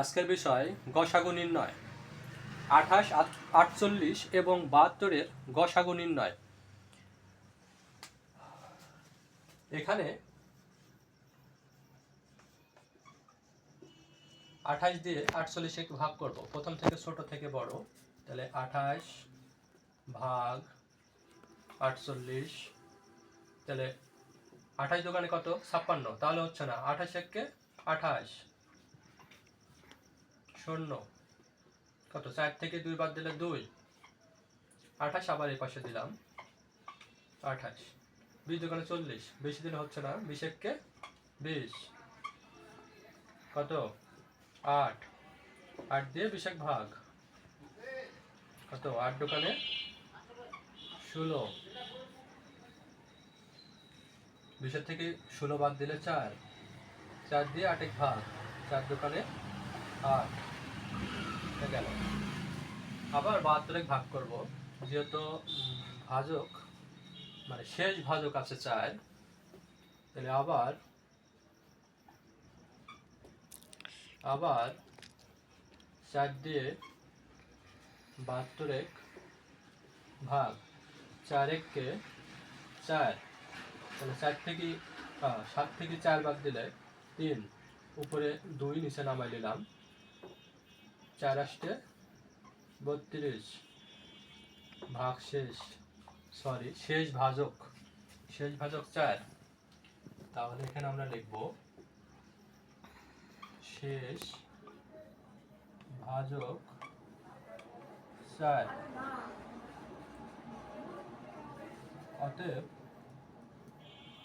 আজকের বিষয় গসাগু নির্ণয়। আঠাশ আটচল্লিশ এবং বাহাত্তরের গসাগু নির্ণয়। এখানে আঠাশ দিয়ে আটচল্লিশে ভাগ করব। প্রথম থেকে ছোট থেকে বড়। তাহলে আঠাশ ভাগ আটচল্লিশ। তাহলে আঠাশ দোকানে কত? ছাপ্পান্ন। তাহলে হচ্ছে না আঠাশ এককে আঠাশ। শূন্য। কত? চার থেকে দুই বাদ দিলে দুই। আঠাশ আবার এই পাশে দিলাম। আঠাশ। বিশ দোকানে চল্লিশ। বেশি দিলে হচ্ছে না। বিশ এককে বিশ। কত? আট। আট দিয়ে বিশ এক ভাগ। কত? আট দোকানে ষোলো। বিশের থেকে ষোলো বাদ দিলে চার। চার দিয়ে আট এক ভাগ। চার দোকানে আট। গেল। আবার বাহাত্তর ভাগ করব, যেহেতু ভাজক মানে শেষ ভাজক আছে চার, তাহলে আবার আবার চার দিয়ে বাহাত্তর এক ভাগ চার এককে চার, তাহলে চার থেকে সাত থেকে চার বাদ দিলে তিন, উপরে দুই নিচে নামাই নিলাম চার আসতে বত্রিশ, ভাগ শেষ সরি শেষ ভাজক শেষ ভাজক চার। তাহলে এখানে আমরা লিখব, শেষ ভাজক চার। অতএব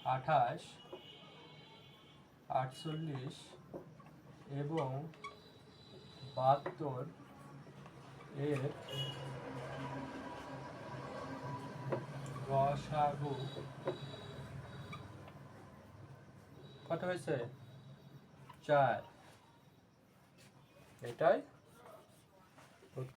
আঠাশ, আটচল্লিশ এবং বাহাত্তর এর রসাগু। কত হয়েছে? চার। এটাই